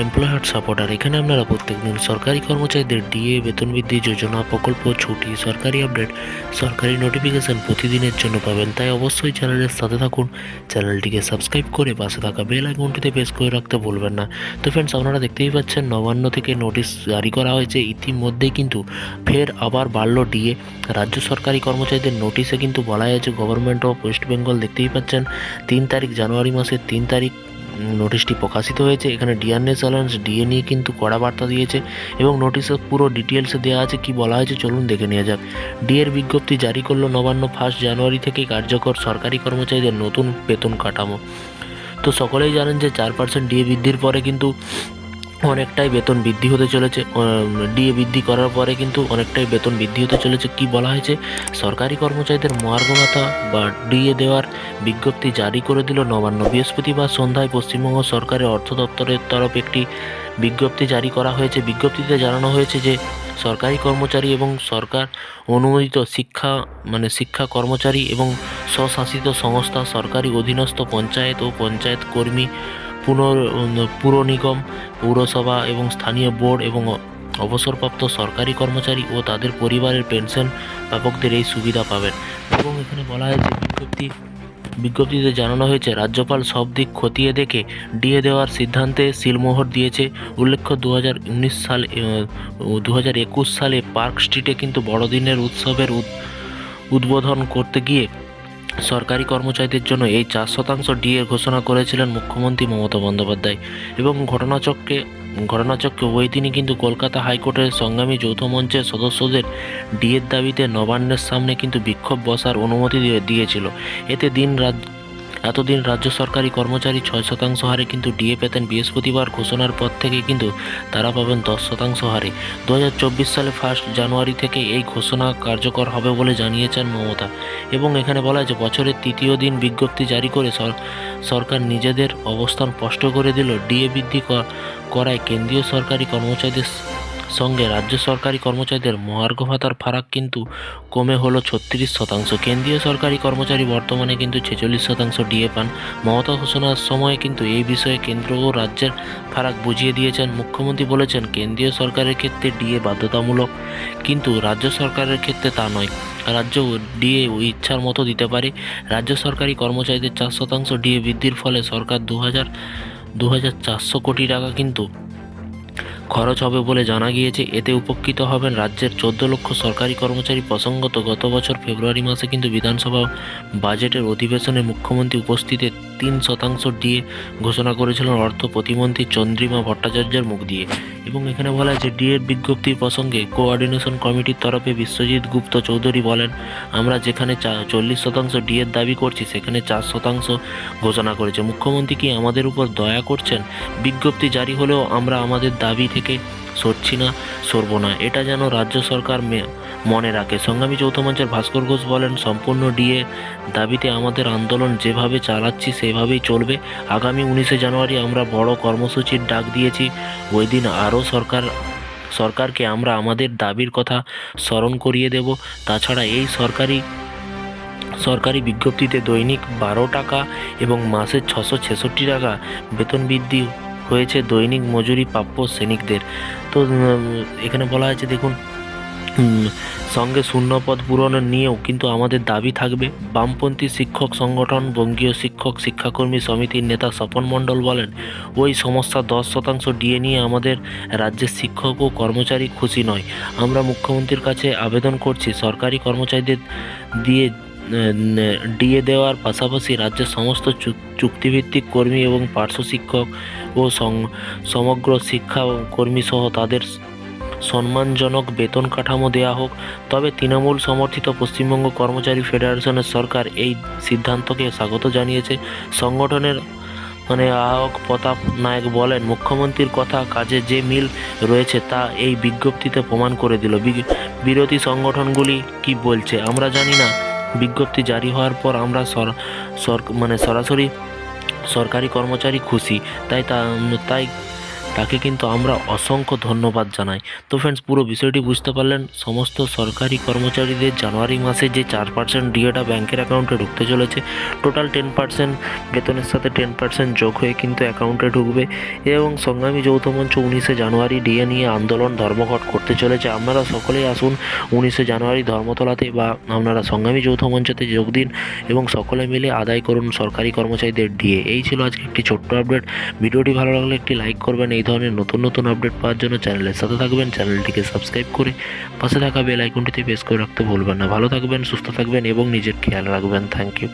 Employer supporter. এখানে আপনারা প্রত্যেকদিন সরকারি কর্মচারীদের ডিএ, বেতন বৃদ্ধি, যোজনা, প্রকল্প, ছুটি, সরকারি আপডেট, সরকারি নোটিফিকেশন প্রতিদিনের জন্য পাবেন। তাই অবশ্যই চ্যানেলের সাথে থাকুন। চ্যানেলটিকে সাবস্ক্রাইব করে পাশে থাকা বেল আইকনটিতে প্রেস করে রাখতে ভুলবেন না। তো ফ্রেন্ডস আপনারা দেখতেই পাচ্ছেন, নবান্ন থেকে নোটিশ জারি করা হয়েছে। ইতিমধ্যেই কিন্তু ফের আবার বাড়ল ডিএ। রাজ্য সরকারি কর্মচারীদের নোটিশে কিন্তু বলা হয়েছে গভর্নমেন্ট অফ ওয়েস্ট বেঙ্গল দেখতেই পাচ্ছেন, তিন তারিখ জানুয়ারি মাসের তিন তারিখ নোটিশটি প্রকাশিত হয়েছে। এখানে ডিআরএস চ্যালেঞ্জ ডিএ নিয়ে কিন্তু কড়া বার্তা দিয়েছে এবং নোটিশে পুরো ডিটেলসে দেওয়া আছে কি বলা হয়েছে। চলুন দেখে নেওয়া যাক। ডিএর বিজ্ঞপ্তি জারি করল নবান্ন ফার্স্ট জানুয়ারি থেকে কার্যকর সরকারি কর্মচারীদের নতুন বেতন কাঠামো। তো সকলেই জানেন যে চার পার্সেন্ট ডিএ বৃদ্ধির পরে কিন্তু অনেকটাই বেতন বৃদ্ধি হতে চলেছে। ডিএ বৃদ্ধি করার পরে কিন্তু অনেকটাই বেতন বৃদ্ধি হতে চলেছে। কি বলা হয়েছে? সরকারি কর্মচারীদের মহার্ঘ বা ডিএ দেওয়ার বিজ্ঞপ্তি জারি করে দিল নবান্ন। বৃহস্পতিবার সন্ধ্যায় পশ্চিমবঙ্গ সরকারের অর্থ দপ্তরের তরফ একটি বিজ্ঞপ্তি জারি করা হয়েছে। বিজ্ঞপ্তিতে জানানো হয়েছে যে, সরকারি কর্মচারী এবং সরকার অনুমোদিত শিক্ষা মানে শিক্ষা কর্মচারী এবং স্বশাসিত সংস্থা, সরকারি অধীনস্থ পঞ্চায়েত ও পঞ্চায়েত কর্মী পুনর পুর নিগম, পৌরসভা এবং স্থানীয় বোর্ড এবং অবসরপ্রাপ্ত সরকারি কর্মচারী ও তাদের পরিবারের পেনশন প্রাপকদের এই সুবিধা পাবেন। এবং এখানে বলা হয়েছে, বিজ্ঞপ্তি, বিজ্ঞপ্তিতে জানানো হয়েছে, রাজ্যপাল সব দিক খতিয়ে দেখে ডিএ দেওয়ার সিদ্ধান্তে সিলমোহর দিয়েছে। উল্লেখ্য দু হাজার উনিশ সালে দু হাজার একুশ সালে পার্ক স্ট্রিটে কিন্তু বড়দিনের উৎসবের উদ- উদ্বোধন করতে গিয়ে সরকারি কর্মচারীদের জন্য এই চার শতাংশ ডিএ ঘোষণা করেছিলেন মুখ্যমন্ত্রী মমতা বন্দ্যোপাধ্যায়। এবং ঘটনাচক্রে ঘটনাচক্রে ওই দিনই কিন্তু কলকাতা হাইকোর্টের সংগ্রামী যৌথ মঞ্চের সদস্যদের ডিএর দাবিতে নবান্নের সামনে কিন্তু বিক্ষোভ বসার অনুমতি দিয়ে দিয়েছিল। এতে দিন রাত এতদিন রাজ্য সরকারি কর্মচারী ছয় শতাংশ হারে কিন্তু ডিএ পেতেন বৃহস্পতিবার, ঘোষণার পর থেকে কিন্তু তারা পাবেন দশ শতাংশ হারে। দু হাজার চব্বিশ সালে ফার্স্ট জানুয়ারি থেকে এই ঘোষণা কার্যকর হবে বলে জানিয়েছেন মমতা। এবং এখানে বলা আছে বছরের তৃতীয় দিন বিজ্ঞপ্তি জারি করে সরকার নিজেদের অবস্থান স্পষ্ট করে দিল। ডিএ বৃদ্ধি করায় কেন্দ্রীয় সরকারি কর্মচারীদের সঙ্গে রাজ্য সরকারি কর্মচারীদের মহার্ঘ ভাতার ফারাক কিন্তু কমে হলো ছত্রিশ শতাংশ। কেন্দ্রীয় সরকারি কর্মচারী বর্তমানে কিন্তু ছেচল্লিশ শতাংশ ডিএ পান। মমতা ঘোষণার সময় কিন্তু এই বিষয়ে কেন্দ্র ও রাজ্যের ফারাক বুঝিয়ে দিয়েছেন মুখ্যমন্ত্রী বলেছেন, কেন্দ্রীয় সরকারের ক্ষেত্রে ডিএ বাধ্যতামূলক, কিন্তু রাজ্য সরকারের ক্ষেত্রে তা নয়। রাজ্য ডিএ ইচ্ছার মতো দিতে পারে। রাজ্য সরকারি কর্মচারীদের চার শতাংশ ডিএ বৃদ্ধির ফলে সরকার দু হাজার দু হাজার চারশো কোটি টাকা কিন্তু খরচ হবে বলে জানা গিয়েছে। এতে উপকৃত হবেন রাজ্যের চোদ্দ লক্ষ সরকারি কর্মচারী প্রসঙ্গত গত বছর ফেব্রুয়ারি মাসে কিন্তু বিধানসভা বাজেটের অধিবেশনে মুখ্যমন্ত্রী উপস্থিতে তিন শতাংশ ডিএ ঘোষণা করেছিলেন অর্থ প্রতিমন্ত্রী চন্দ্রিমা ভট্টাচার্যের মুখ দিয়ে। এবং এখানে বলা হয়েছে ডিএর বিজ্ঞপ্তির প্রসঙ্গে কোঅর্ডিনেশন কমিটির তরফে বিশ্বজিৎ গুপ্ত চৌধুরী বলেন, আমরা যেখানে চল্লিশ শতাংশ ডিএর দাবি করছি, সেখানে চার শতাংশ ঘোষণা করেছে। মুখ্যমন্ত্রী কি আমাদের উপর দয়া করছেন? বিজ্ঞপ্তি জারি হলেও আমরা আমাদের দাবি থেকে সরছি না, সরব না। এটা যেন রাজ্য সরকার মনে রাখে। সংগ্রামী যৌথ মঞ্চের ভাস্কর ঘোষ বলেন, সম্পূর্ণ ডিএ দাবিতে আমাদের আন্দোলন যেভাবে চালাচ্ছি, সেভাবেই চলবে। আগামী উনিশে জানুয়ারি আমরা বড় কর্মসূচির ডাক দিয়েছি। ওই দিন আরও সরকার, সরকারকে আমরা আমাদের দাবির কথা স্মরণ করিয়ে দেব। তাছাড়া এই সরকারি সরকারি বিজ্ঞপ্তিতে দৈনিক বারো টাকা এবং মাসে ছশো ছেষট্টি টাকা বেতন বৃদ্ধি হয়েছে দৈনিক মজুরি প্রাপ্য সৈনিকদের তো এখানে বলা হয়েছে, দেখুন সঙ্গে শূন্যপদ পূরণ নিয়েও কিন্তু আমাদের দাবি থাকবে। বামপন্থী শিক্ষক সংগঠন, বঙ্গীয় শিক্ষক শিক্ষাকর্মী সমিতির নেতা স্বপন মণ্ডল বলেন, ওই সমস্যা দশ শতাংশ ডিএ নিয়ে আমাদের রাজ্যের শিক্ষক ও কর্মচারী খুশি নয়। আমরা মুখ্যমন্ত্রীর কাছে আবেদন করছি, সরকারি কর্মচারীদের দিয়ে ডিএ দেওয়ার পাশাপাশি রাজ্যের সমস্ত চুক- চুক্তিভিত্তিক কর্মী এবং পার্শ্ব শিক্ষক ও সমগ্র শিক্ষা কর্মী সহ তাদের সম্মানজনক বেতন কাঠামো দেওয়া হোক, তবে তৃণমূল সমর্থিত পশ্চিমবঙ্গ কর্মচারী ফেডারেশনের সরকার এই সিদ্ধান্তকে স্বাগত জানিয়েছে। সংগঠনের মানে আহ্বায়ক প্রতাপ নায়ক বলেন, মুখ্যমন্ত্রীর কথা, কাজে যে মিল রয়েছে তা এই বিজ্ঞপ্তিতে প্রমাণ করে দিল। বিরোধী সংগঠনগুলি কি বলছে আমরা জানি না। বিজ্ঞপ্তি জারি হওয়ার পর আমরা মানে সরাসরি সরকারি কর্মচারী খুশি। তাই তাই তাকে কিন্তু আমরা অসংখ্য ধন্যবাদ জানাই। তো ফ্রেন্ডস পুরো বিষয়টি বুঝতে পারলেন, সমস্ত সরকারি কর্মচারীদের জানুয়ারি মাসে যে চার পার্সেন্ট ডিএটা ব্যাংকের অ্যাকাউন্টে ঢুকতে চলেছে টোটাল টেন পার্সেন্ট বেতনের সাথে টেন পার্সেন্ট যোগ হয়ে কিন্তু অ্যাকাউন্টে ঢুকবে এবং সংগ্রামী যৌথ মঞ্চ উনিশে জানুয়ারি ডিএ নিয়ে আন্দোলন, ধর্মঘট করতে চলেছে। আপনারা সকলেই আসুন উনিশে জানুয়ারি ধর্মতলাতে বা আপনারা সংগ্রামী যৌথ মঞ্চতে যোগ দিন এবং সকলে মিলে আদায় করুন সরকারি কর্মচারীদের ডিএ এই ছিল আজকে একটি ছোট্ট আপডেট ভিডিওটি ভালো লাগলে একটি লাইক করবেন। এই ধরনের নতুন নতুন আপডেট পাওয়ার জন্য চ্যানেলের সাথে থাকবেন। চ্যানেলটিকে সাবস্ক্রাইব করে পাশে থাকা বেল আইকনটিতে প্রেস করে রাখতে ভুলবেন না। ভালো থাকবেন, সুস্থ থাকবেন এবং নিজের খেয়াল রাখবেন। Thank you